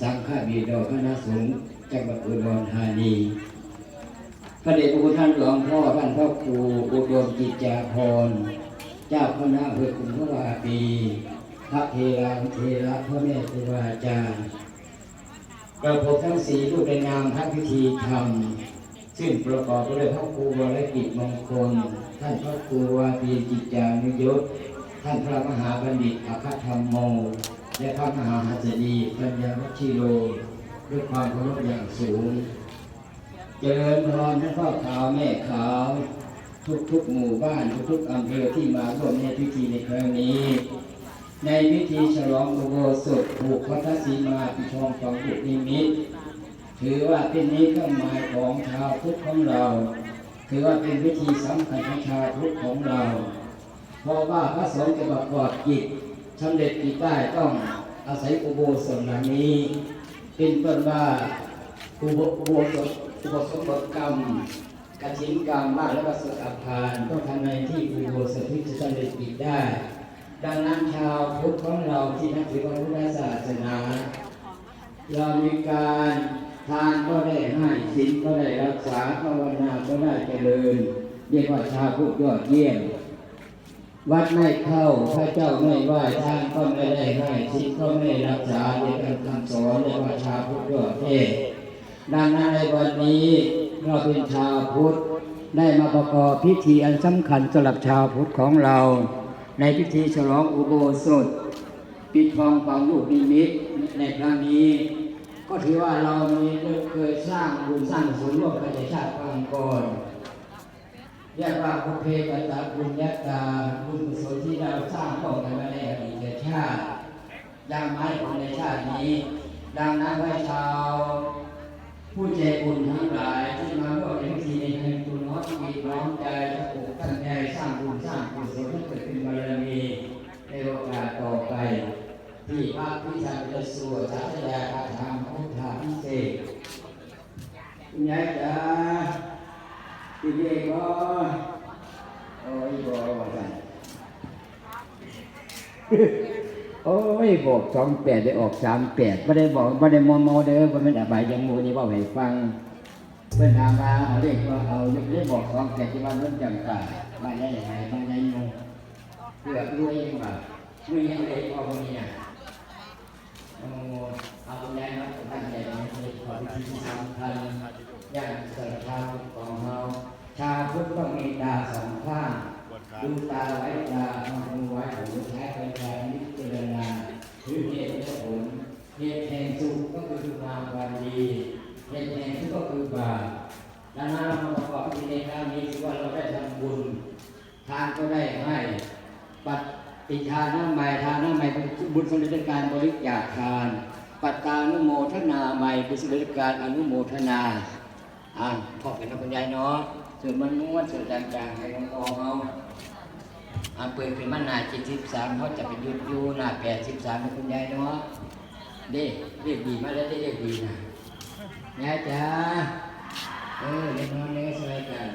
สังฆบิดาคณะสงฆ์จังหวัดอุดรธานี พระเดชพระคุณท่านหลวงพ่อท่านพ่อครูอุดมกิจจาภรเจ้าคณะอำเภอคุมพระวาปี พระเทราเทระพ่อแม่ครูบาอาจารย์กระผมทั้งสี่ผู้เป็นนามพระพิธีธรรม ซึ่งประกอบไปด้วยพระครูวรกิจมงคล ท่านพระครูวาปีจิตจานุยศท่านพระมหาบัณฑิตอัคธรรมโม และพระมหาหัสดีปัญญาวัชิโรด้วยความเคารพอย่างสูง เจริญพรท่านพ่อขาวแม่ขาว ทุกๆหมู่บ้านทุกๆอำเภอที่มาร่วมในพิธีในครั้งนี้ ในพิธีฉลองอุโบสถผูกพัทธสีมาปิชองของบุตรนิมิตถือว่าเป็นนี้เครื่องหมายของชาวพุทธของเรา ถือว่าเป็นพิธีสำคัญของชาวพุทธของเรา เพราะว่าพระสงฆ์จะประกอบกิจ สำเร็จกิจได้ต้องอาศัยอุโบสถหลังนี้ เป็นต้นว่าอุโบอุโบสถอุโบสถบทกรรมกฐินกรรมบ้านและวัสดุอาภารต้องทำในที่อุโบสถที่จะสำเร็จกิจได้ ดังนั้นชาวพุทธของเราที่นับถือพระพุทธศาสนาเรามีการทานก็ได้ให้ศีลก็ได้รักษาภาวนาก็ได้เจริญเรียกว่าชาวพุทธยอดเยี่ยม วัดไม่เข้าพระเจ้าไม่ไหว้ทานก็ไม่ได้ให้ศีลก็ไม่รักษาเรียกเป็นคำสอนเรียกว่าชาพุทธยอดเยี่ดังนั้นในวันนี้เราเป็นชาวพุทธได้มาประกอบพิธีอันสำคัญสำหรับชาวพุทธของเรา ในพิธีฉลองอุโบสถ ปิดทองฝังลูกนิมิตในครั้งนี้ ก็ถือว่าเรามีเคยสร้างบุญสร้างส่วนร่วมกันในชาติปางก่อน เรียกว่าบุพเพกตาบุญญาตาบุญกุศลที่เราสร้างร่วมกันมาในอดีตชาติยังไม่ผลในชาตินี้ ดังนั้นให้ชาว ผู้ใจบุญทั้งหลายที่มาร่วมในพิธีในครั้งตุน้อมจิตน้อมใจจะปลูกตั้งใจสร้างบุญสร้างกุศลให้เกิดเป็นบารมีในโอกาสต่อไป ที่พระพิธามจะสวดสาธยายคาถาพุทธาพิเศษคุณยายจ๋า พี่เด็กก็โอ้ยบอกว่าไงโอ้ยบอกสองแปดได้ออกสามแปดไม่ได้บอกไม่ได้มอมอเด้อว่ามันอะไรยังมูนี่ว่าให้ฟัง เพื่อนถามมาเอาเลขว่าเอาเลขบอกสองแปดที่ว่าเริ่มจำกัดบ้านได้ยังไงบ้านได้ยังเพื่อรวยยังแบบรวยยังไงพอคนนี้อะเอาคุณยายมาตั้งใจในขอพิธีสำคัญอย่างศรัทธาของเราชาพุทธต้องมีตาสองข้างดูตาไว้ตาทำมือไว้หูใช้เป็นการนิจารณาคือเหตุและผลเหตุแห่งสุขก็คือความวันดีเหตุแห่งทุกข์ก็คือบาปดังนั้นเราประกอบพิธีในครั้งนี้ถือว่าเราได้ทำบุญ ทานก็ได้ให้ปัดปิทานาใหม่ทานนาใหม่เป็นบุญสำเร็จการบริจาคทาน ปัตตานุโมทนาใหม่เป็นสำเร็จการอนุโมทนา อ่าพ่อเป็นนักบรรยายเนาะส่วนมันม้วนส่วนต่างๆให้หลวงพอเขาอ่านเปิดเป็นมันนาจิตสิบสามเขาจะเป็นยุดอยูหน้าแปดสิบสามเป็นคุณยายเนาะเด้เรียกดีมาแล้วได้เรียกดีนะยายจ้าเออเล็กน้อยเล็กสบายกัน